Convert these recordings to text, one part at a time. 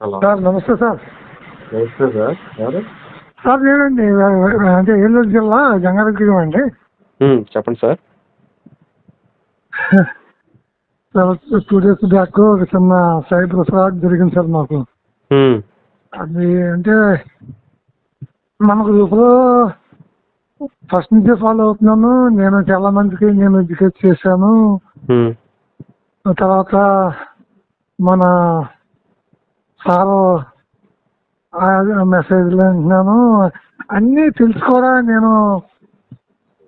Hello. Sir namaste sir. Namaste sir ఎవరు? Sir నేనండి అంటే ఏలూరు జిల్లా జంగారెడ్డి అండి. చెప్పండి sir. Sir two days back ఒక చిన్న సైబర్ ఫ్రాడ్ జరిగింది సార్ మాకు. అది అంటే మనకు ఇప్పుడు ఫస్ట్ నుంచే ఫాలో అవుతున్నాను. నేను చాలా మందికి నేను ఎడ్యుకేట్ చేశాను. తర్వాత మన సారు మెసేజ్లు వింటున్నాను. అన్నీ తెలిసి కూడా నేను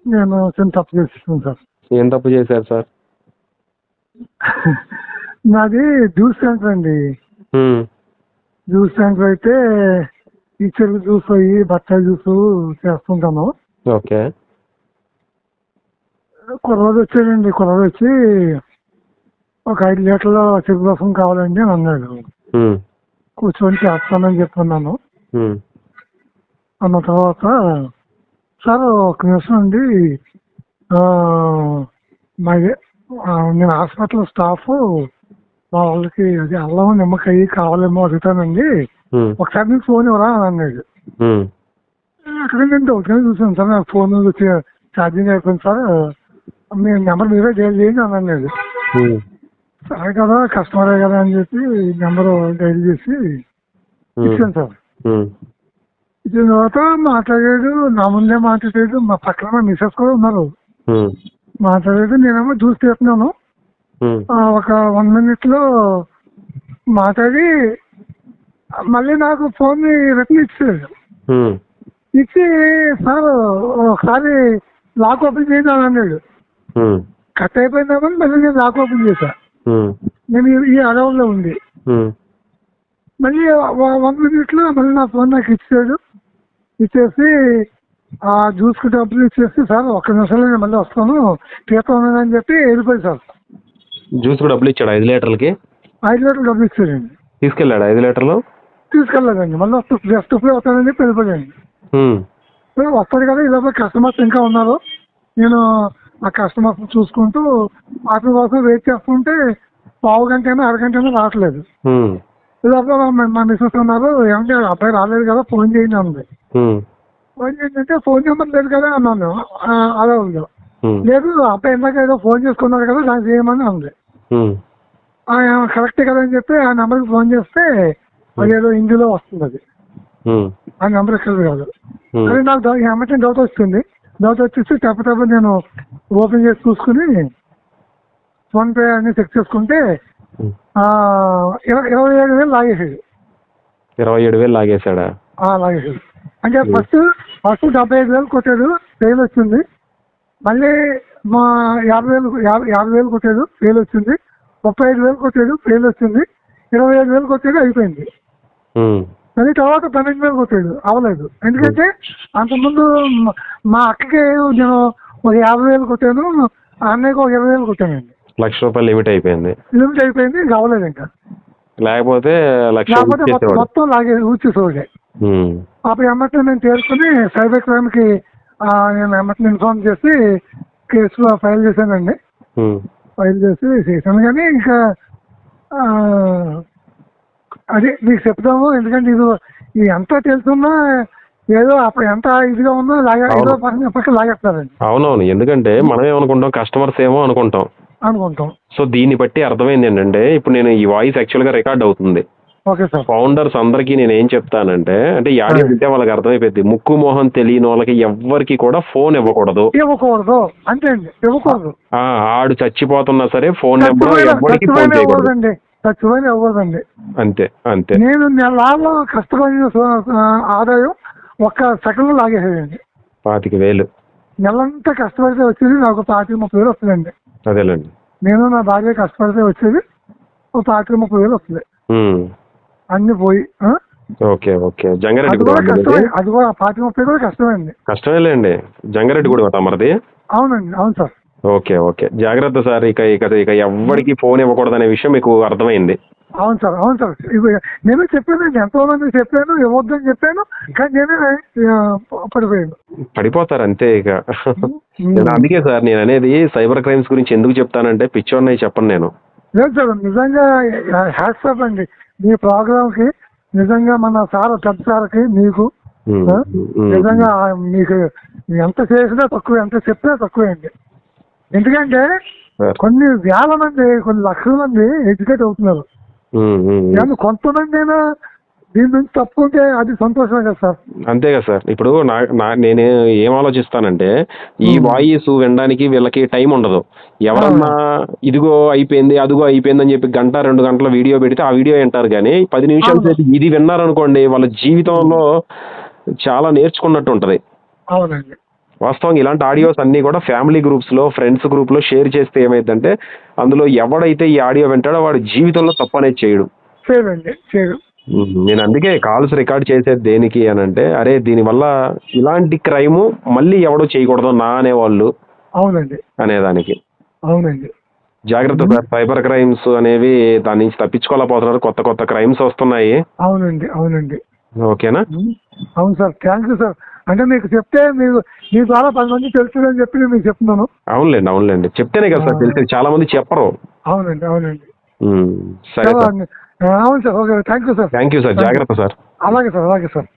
నేను చిన్న తప్పు చేస్తున్నాను సార్. ఏం తప్పు చేశారు సార్? నాది జ్యూస్ సెంటర్ అండి. జ్యూస్ సెంటర్ అయితే ఈ చెరుకు జ్యూస్ అయ్యి బత్తాయి జ్యూస్ చేస్తుంటాను. ఓకే. కుర్రోడు వచ్చాడండి. కుర్రోడు వచ్చి ఒక ఐదు లీటర్ల చెరుకు రసం కావాలండి అని అన్నాడు. కూర్చొని చేస్తానని చెప్పున్నాను ఉమ్, అన్న తర్వాత సార్ ఒక నిమిషం అండి. మా నేను హాస్పిటల్ స్టాఫ్. మా వాళ్ళకి అది అల్లం నిమ్మకాయ కావాలేమో అడుగుతానండి. ఒకసారి నీకు ఫోన్ ఇవ్వరా? అని అన్నాడు. అక్కడ నేను డౌట్గానే చూసాను సార్ నాకు ఫోన్ ఛార్జింగ్ అయిపోయింది సార్. మీ నెంబర్ మీరే డైల్ చేయండి అని అన్నాడు. సరే కదా కస్టమరే కదా అని చెప్పి నెంబర్ డైల్ చేసి ఇచ్చాను సార్. ఇచ్చిన తర్వాత మాట్లాడాడు నా ముందే మాట్లాడాడు మా పక్కన మా మిసెస్ కూడా ఉన్నారు. ఉమ్, మాట్లాడాడు నేనేమో జ్యూస్ తీస్తున్నాను. ఒక వన్ మినిట్లో మాట్లాడి మళ్ళీ నాకు ఫోన్ రిటర్న్ ఇచ్చాడు ఇచ్చి సార్ ఒకసారి లాక్ ఓపెన్ చేయండి అని అన్నాడు కట్ అయిపోయిందేమో మళ్ళీ నేను లాక్ ఓపెన్ చేశా. ఉమ్, నేను ఈ- అడవుల్లో ఉంది ఉమ్, మళ్ళీ వన్ మినిట్లో మళ్ళీ నా ఫోన్ నాకు ఇచ్చాడు. ఇచ్చేసి ఆ జ్యూస్కి డబ్బులు ఇచ్చేసి సార్ ఒక్క నిమిషంలో నేను మళ్ళీ వస్తాను. తీర్థం అని చెప్పి వెళ్ళిపోయి సార్. జ్యూస్ కూడా డబ్బులు ఇచ్చాడు ఐదు లీటర్లకి? ఐదు లీటర్లు డబ్బులు ఇచ్చాడండి. తీసుకెళ్ళాడు ఐదు లీటర్లు? తీసుకెళ్ళలేదండి. మళ్ళీ జస్ట్ ఇప్పుడే వస్తానని చెప్పి వెళ్ళిపోయాడు ఇప్పుడు వస్తాడు కదా ఇలా కస్టమర్స్ ఇంకా ఉన్నారు. నేను ఆ కస్టమర్స్ చూసుకుంటూ వాటి కోసం వెయిట్ చేస్తుంటే పావు గంట అయినా అరగంట అయినా రావట్లేదు లోపల మా- మిస్సెస్ ఉన్నారు ఏమంటే అబ్బాయి రాలేదు కదా ఫోన్ చేయండి అంది. ఫోన్ చేయండి అంటే ఫోన్ నెంబర్ లేదు కదా అన్నాను. "ఆ, అదే ఉంది. లేదు అబ్బాయి ఇందాక ఏదో ఫోన్ చేసుకున్నారు కదా నాకు చేయమని అంది. ఉమ్, "ఆ, కరెక్టే కదా అని చెప్పి ఆ నెంబర్కి ఫోన్ చేస్తే అదేదో హిందీలో వస్తుంది అది. ఆ నెంబర్ ఇక్కడ కాదు. అదే నాకు ఏమంటే డౌట్ వస్తుంది. డౌట్ వచ్చేసి తప్ప తప్ప నేను ఓపెన్ చేసి చూసుకుని ఫోన్ పే అన్ని చెక్ చేసుకుంటే ఇరవై ఏడు వేలు లాగేసాడు ఇరవై ఏడు వేలు లాగేశాడా? ఆ, లాగేసాడు అంటే ఫస్ట్ ఫస్ట్ డెబ్బై ఐదు వేలు కొట్టాడు ఫెయిల్ వచ్చింది. మళ్ళీ మా యాభై వేలు యాభై యాభై వేలు కొట్టాడు ఫెయిల్ వచ్చింది. ముప్పై ఐదు వేలు కొట్టాడు ఫెయిల్ వచ్చింది. ఇరవై ఐదు వేలు కొట్టాడు అయిపోయింది. మళ్ళీ తర్వాత పన్నెండు వేలు కొట్టాడు అవ్వలేదు. ఎందుకంటే అంతకుముందు మ- అక్కకి నేను ఒక యాభై వేలు కొట్టాను అన్నయ్యకి ఒక ఇరవై వేలు కొట్టానండి. లక్ష రూపాయలు లిమిట్ అయిపోయింది. లిమిట్ అయిపోయింది ఇంకా అవ్వలేదు ఇంకా. లేకపోతే లక్ష లేకపోతే మొత్తం లాగే ఊచేసేవాడే ఉమ్, అప్పుడు ఎమ్మటి నేను తేరుకుని సైబర్ క్రైమ్కి నేను ఎమ్మటిని ఇన్ఫార్మ్ చేసి కేసు ఫైల్ చేశానండి. ఉమ్, ఫైల్ చేసి చేశాను. కానీ ఇంకా అదే మీకు చెప్తాము ఎందుకంటే ఇది ఇది ఎంత తెలుసున్నా ఏదో అప్పుడు ఎంత ఇదిగా ఉన్నా లాగా ఏదో. పక్కన లాగేస్తారండి. అవునవును ఎందుకంటే మనం ఏమనుకుంటాం కస్టమర్స్ ఏమో అనుకుంటాం. అనుకుంటాం. సో దీన్ని బట్టి అర్థమైంది ఏంటంటే ఇప్పుడు నేను ఈ వాయిస్ యాక్చువల్గా రికార్డ్ అవుతుంది. Okay sir. ఫౌండర్స్ అందరికీ నేను ఏం చెప్తానంటే అంటే ఆడియో వింటే వాళ్ళకి అర్థమైపోయింది ముక్కు మోహన్ తెలియని వాళ్ళకి ఎవ్వరికి కూడా ఫోన్ ఇవ్వకూడదు. ఇవ్వకూడదు. అంతే అండి. ఇవ్వకూడదు. ఆడు చచ్చిపోతున్నా సరే ఫోన్ నెంబర్ ఎవరికి ఫోన్ చేయకూడదు. చచ్చిపోయిన ఇవ్వకూడదండి అంతే అంతే. నేను నెలలో కష్టపడిన ఆదాయం ఒక్క సెకండ్ లాగేసేదండి పాతిక వేలు. నెలంతా కష్టపడితే వచ్చేది నాకు పాతిక ముప్పై వేలు వస్తుందండి. అదేలేండి. నేను నా భార్య కష్టపడితే వచ్చేది ఒక పాతిక ముప్పై వేలు వస్తుంది. అన్ని పోయి? Okay okay. జంగారెడ్డి కష్టమే అది కూడా పాతిక ముప్పై కూడా కష్టమేండి కష్టమేలేండి. జంగారెడ్డి కూడా తమరిది అవునండి అవును సార్. Okay okay. జాగ్రత్త సార్ ఇక ఇక ఇక ఎవ్వడికి ఫోన్ ఇవ్వకూడదు అనే విషయం మీకు అర్థమైంది. అవును సార్ అవును సార్. నేను చెప్పానండి ఎంతో మంది చెప్పాను ఇవ్వద్దని చెప్పాను కానీ నేనే పడిపోయాను. పడిపోతారు అంతే ఇక. నేను అందుకే సార్ నేను అనేది సైబర్ క్రైమ్స్ గురించి ఎందుకు చెప్తానంటే పిచ్చోన్నయ్య చెప్పను నేను. లేదు సార్ నిజంగా హ్యాట్సాప్ అండి. మీ ప్రోగ్రామ్కి నిజంగా మన సార్ పెద్ద సార్కి మీకు నిజంగా మీకు ఎంత చేసినా తక్కువ ఎంత చెప్పినా తక్కువే అండి. ఎందుకంటే. కొన్ని వేల మంది కొన్ని లక్షల మంది ఎడ్యుకేట్ అవుతున్నారు. కానీ కొంతమంది అయినా దీని నుంచి తప్పుకుంటే అది సంతోషమే కదా సార్. అంతే కదా సార్. ఇప్పుడు నా నా నేను ఏం ఆలోచిస్తానంటే ఈ వాయిస్ వినడానికి వీళ్ళకి టైం ఉండదు. ఎవరన్నా ఇదిగో అయిపోయింది అదిగో అయిపోయింది అని చెప్పి గంట రెండు గంటల వీడియో పెడితే ఆ వీడియో వింటారు కానీ పది నిమిషాలు ఇది విన్నారనుకోండి వాళ్ళ జీవితంలో చాలా నేర్చుకున్నట్టు ఉంటది. అవునండి. వాస్తవంగా ఇలాంటి ఆడియోస్ అన్ని కూడా ఫ్యామిలీ గ్రూప్స్లో ఫ్రెండ్స్ గ్రూప్లో షేర్ చేస్తే ఏమైందంటే అందులో ఎవడైతే ఈ ఆడియో వింటాడో వాడు జీవితంలో తప్పు అనేది చేయడు నేను అందుకే కాల్స్ రికార్డ్ చేసేది దేనికి అని అంటే అరే దీనివల్ల ఇలాంటి క్రైమ్ మళ్ళీ ఎవడో చేయకూడదు నా అనేవాళ్ళు అవునండి. అనేదానికి. అవునండి. జాగ్రత్త సైబర్ క్రైమ్స్ అనేవి దాని నుంచి తప్పించుకోలేకపోతున్నారు కొత్త కొత్త క్రైమ్స్ వస్తున్నాయి. అవునండి అవునండి. ఓకేనా? అవును సార్ థ్యాంక్ యూ సార్. అంటే మీకు చెప్తే మీరు మీ ద్వారా పది మంది తెలుస్తుందని చెప్పి నేను మీకు చెప్తున్నాను. అవునులేండి అవునులేండి. చెప్తేనే కదా సార్ తెలిసేది. చాలా మంది చెప్పరు. అవునండి అవునండి. సరే సార్. అవును sir okay thank you sir. Thank you sir. జాగ్రత్త సార్. అలాగే సార్ అలాగే సార్.